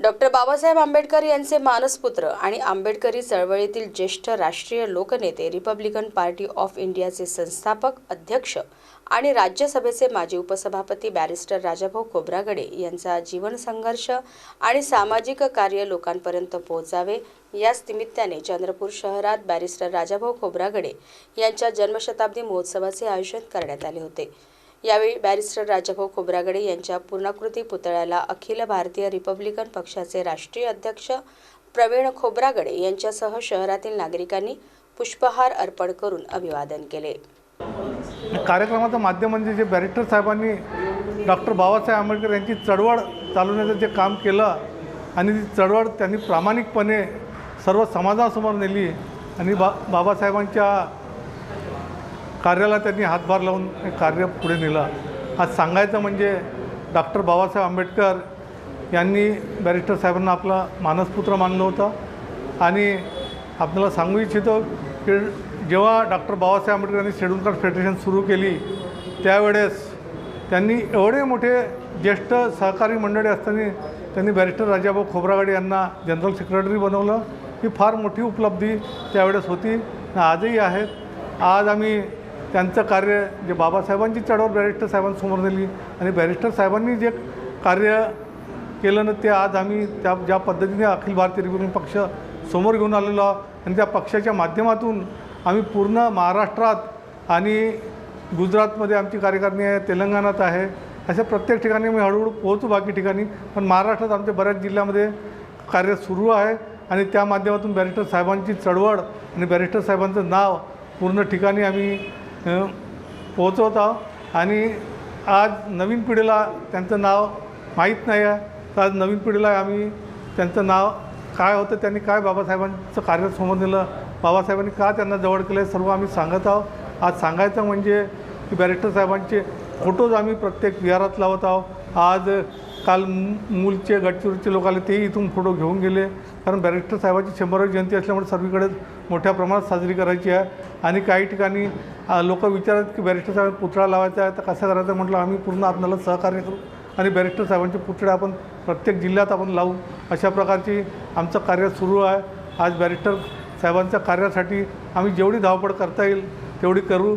Doctor Babasaheb Ambedkar यांचे मानसपुत्र आणि आंबेडकरी चळवळीतील ज्येष्ठ राष्ट्रीय लोकनेते रिपब्लिकन पार्टी ऑफ इंडियाचे संस्थापक अध्यक्ष आणि राज्यसभेचे माजी उपसभापती बॅरिस्टर राजाभाऊ खोब्रागडे यांचा जीवन संघर्ष आणि सामाजिक कार्य लोकांपर्यंत पोहोचावे याच निमित्ताने चंद्रपूर शहरात बॅरिस्टर राजाभाऊ खोब्रागडे यांच्या जन्मशताब्दी महोत्सवाचे आयोजन करण्यात आले होते. यावेळी बॅरिस्टर राजाभाऊ खोब्रागडे यांच्या पूर्णाकृती पुतळ्याला अखिल भारतीय रिपब्लिकन पक्षाचे राष्ट्रीय अध्यक्ष प्रवीण खोब्रागडे यांच्यासह शहरातील नागरिकांनी पुष्पहार अर्पण करून अभिवादन केले. कार्यक्रमाचं माध्यम म्हणजे जे बॅरिस्टर साहेबांनी डॉक्टर बाबासाहेब आंबेडकर यांची चळवळ चालवण्याचं जे काम केलं आणि ती चळवळ त्यांनी प्रामाणिकपणे सर्व समाजासमोर नेली आणि बा बाबासाहेबांच्या कार्याला त्यांनी हातभार लावून कार्य पुढे नेलं. आज सांगायचं म्हणजे डॉक्टर बाबासाहेब आंबेडकर यांनी बॅरिस्टर साहेबांना आपला मानसपुत्र मानलं होतं. आणि आपल्याला सांगू इच्छितो की जेव्हा डॉक्टर बाबासाहेब आंबेडकर यांनी शेड्यूल कास्ट फेडरेशन सुरू केली त्यावेळेस त्यांनी एवढे मोठे ज्येष्ठ सहकारी मंडळी असताना त्यांनी बॅरिस्टर राजाभाऊ खोब्रागडे यांना जनरल सेक्रेटरी बनवलं. ही फार मोठी उपलब्धी त्यावेळेस होती आजही आहेत आज आम्ही त्यांचं कार्य जे बाबासाहेबांची चढवळ बॅरिस्टर साहेबांसमोर नेली आणि बॅरिस्टर साहेबांनी जे कार्य केलं ना ते आज आम्ही त्या ज्या पद्धतीने अखिल भारतीय रिपब्लिकन पक्ष समोर घेऊन आलेलो आहोत आणि त्या पक्षाच्या माध्यमातून आम्ही पूर्ण महाराष्ट्रात आणि गुजरातमध्ये आमची कार्यकारिणी आहे तेलंगणात आहे अशा प्रत्येक ठिकाणी मी हळूहळू पोहोचू बाकी ठिकाणी पण महाराष्ट्रात आमच्या बऱ्याच जिल्ह्यामध्ये कार्य सुरू आहे आणि त्या माध्यमातून बॅरिस्टर साहेबांची चळवळ आणि बॅरिस्टर साहेबांचं नाव पूर्ण ठिकाणी आम्ही पोहोचवत आहोत आणि आज नवीन पिढीला त्यांचं नाव माहीत नाही आहे. तर आज नवीन पिढीला आम्ही त्यांचं नाव काय होतं त्यांनी काय बाबासाहेबांचं कार्य समोर नेलं बाबासाहेबांनी का त्यांना जवळ केलं हे सर्व आम्ही सांगत आहोत. आज सांगायचं म्हणजे की बॅरिस्टर साहेबांचे फोटोज आम्ही प्रत्येक विहारात लावत आहोत. आज काल मूलचे गडचिरोलीचे लोक आले तेही इथून फोटो घेऊन गेले. कारण बॅरिस्टर साहेबांची शंभरावी जयंती असल्यामुळे सर्वीकडे मोठ्या प्रमाणात साजरी करायची आहे. आणि काही ठिकाणी लोक विचारत की बॅरिस्टर साहेब पुतळा लावायचा आहे तर कसं करायचं? म्हटलं आम्ही पूर्ण आपल्याला सहकार्य करू आणि बॅरिस्टर साहेबांचे पुतळे आपण प्रत्येक जिल्ह्यात आपण लावू. अशा प्रकारची आमचं कार्य सुरू आहे. आज बॅरिस्टर साहेबांच्या कार्यासाठी आम्ही जेवढी धावपळ करता येईल तेवढी करू.